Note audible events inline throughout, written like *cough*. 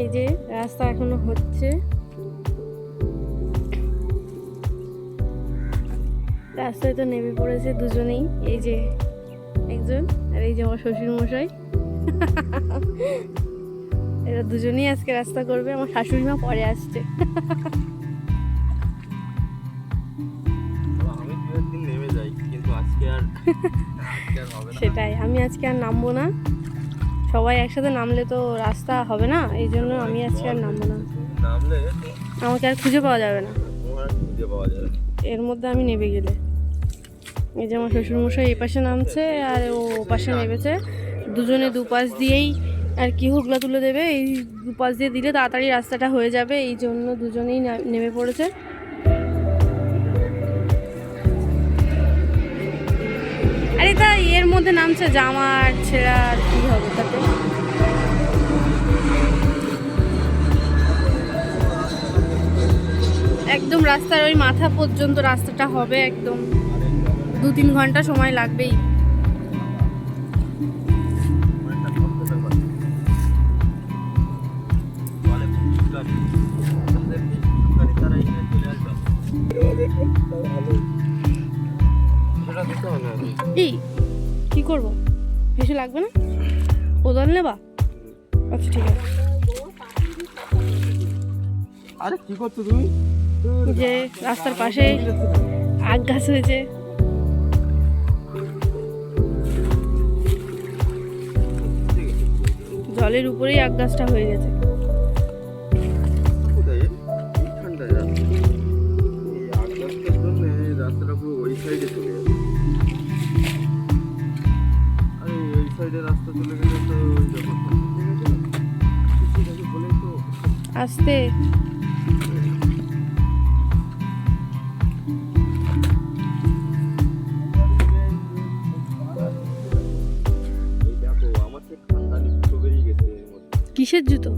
এই যে রাস্তা এখনও হচ্ছে। রাস্তায় তো নেমে পড়েছে দুজনেই এই যে একজন আর এই যে আমার শ্বশুর মশাই এরা দুজনেই আজকে রাস্তা করবে আমার শাশুড়ি মা পরে আসছে। সেটাই আমি আজকে আর নামবো না। সবাই একসাথে নামলে তো রাস্তা হবে না এই জন্য আমি আজকে আর নামবো না। নামলে আমাকে আর খুঁজে পাওয়া যাবে না। খুঁজে পাওয়া যাবে এর মধ্যে আমি নেমে গেলে। এই যে আমার শ্বশুরমশাই এই পাশে নামছে আর ও পাশে নেমেছে দুজনে দুপাশ দিয়েই আর কি হুগলা তুলে দেবে এই দুপাশ দিয়ে দিলে তাড়াতাড়ি রাস্তাটা হয়ে যাবে এই জন্য দুজনেই নেমে পড়েছে। আরে তা এর মধ্যে নামছে জামা আর ছেঁড়া আর কি হবে তাতে? একদম রাস্তার ওই মাথা পর্যন্ত রাস্তাটা হবে একদম। দু তিন ঘণ্টা সময় লাগবেই। এই কি করব? বেশি লাগবে না? কোদাল নেবা? আচ্ছা ঠিক আছে। আরে কি করছ তুমি? যে রাস্তার পাশে আগ গাছ হয়েছে। জলের উপরেই আগ গাছটা হয়ে গেছে। মধ্যে কিসের জুতো?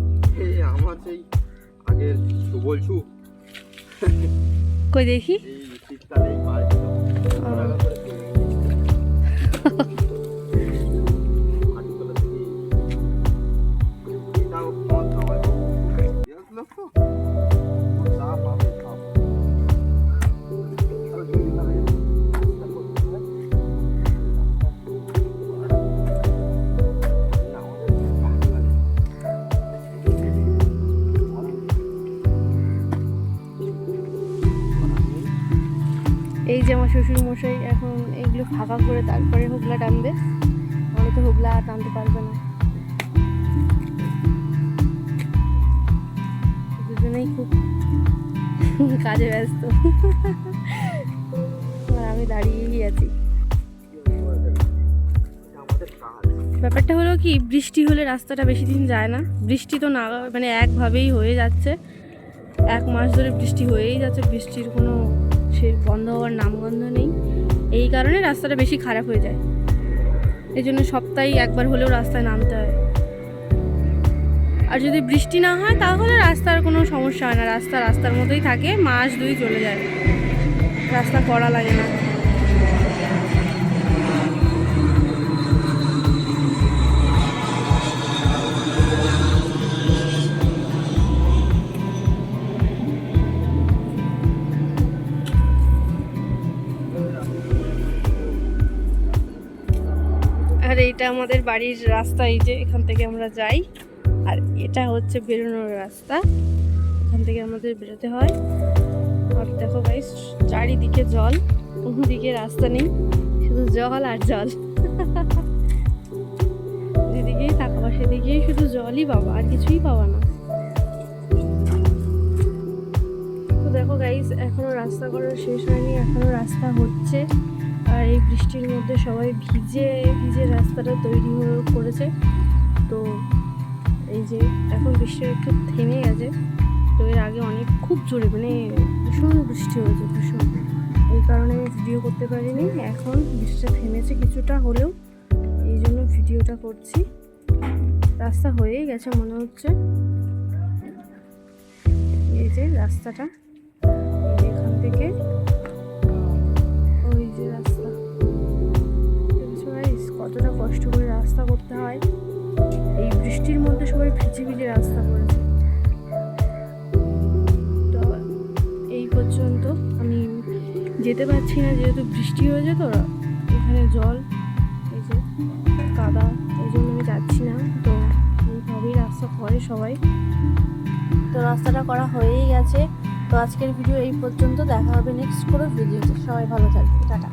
এই আমার সেই আগের তো বলছু কই দেখি? এই শীতকালে এই লাগে। এই যে আমার শ্বশুর মশাই এখন এগুলো ফাঁকা করে তারপরে হুগলা টানবে আমি তো হুগলা টানতে পারবে না *laughs* কাজে ব্যস্ত। আর আমি দাঁড়িয়েই আছি। ব্যাপারটা হলো কি, বৃষ্টি হলে রাস্তাটা বেশি দিন যায় না। বৃষ্টি তো না মানে একভাবেই হয়ে যাচ্ছে। এক মাস ধরে বৃষ্টি হয়েই যাচ্ছে, বৃষ্টির কোনো সে বন্ধ হওয়ার নামগন্ধ নেই। এই কারণে রাস্তাটা বেশি খারাপ হয়ে যায়। এই জন্য সপ্তাহে একবার হলেও রাস্তায় নামতে হয়। আর যদি বৃষ্টি না হয়, তাহলে রাস্তার কোনো সমস্যা হয় না। রাস্তা রাস্তার মতোই থাকে, মাস দুই চলে যায়। রাস্তা করা লাগে না। আর এইটা আমাদের বাড়ির রাস্তা, এই যে এখান থেকে আমরা যাই। আর এটা হচ্ছে বেরোনোর রাস্তা। এখান থেকে আমাদের বেরোতে হয়। আর দেখো গাইস চারিদিকে জল কোনো দিকে রাস্তা নেই। শুধু জল আর জল। *laughs* যেদিকেই তাকাবা সেদিকেই শুধু জলই পাবা, আর কিছুই পাবা না। তো দেখো গাইস এখনও রাস্তা করা শেষ হয়নি, এখনও রাস্তা হচ্ছে। আর এই বৃষ্টির মধ্যে সবাই ভিজে ভিজে রাস্তাটা তৈরি করেছে। তো এই যে এখন বৃষ্টি একটু থেমে গেছে, তো এর আগে অনেক খুব জোরে মানে ভীষণ বৃষ্টি হয়েছে, ভীষণ। এই কারণে আমি ভিডিও করতে পারিনি, এখন বৃষ্টিটা থেমেছে কিছুটা হলেও, এই জন্য ভিডিওটা করছি। রাস্তা হয়েই গেছে মনে হচ্ছে। এই যে রাস্তাটা এখান থেকে ভিজে ভিজে রাস্তা করে তো এই পর্যন্ত আমি যেতে পারছি না, যেহেতু বৃষ্টি হয়েছে তো, এখানে জল, এই যে কাদা, এই জন্য আমি যাচ্ছি না। তো এইভাবেই রাস্তা করে সবাই। তো রাস্তাটা করা হয়েই গেছে। তো আজকের ভিডিও এই পর্যন্ত। দেখা হবে নেক্সট কোনো ভিডিওতে। সবাই ভালো থাকবে। টাটা।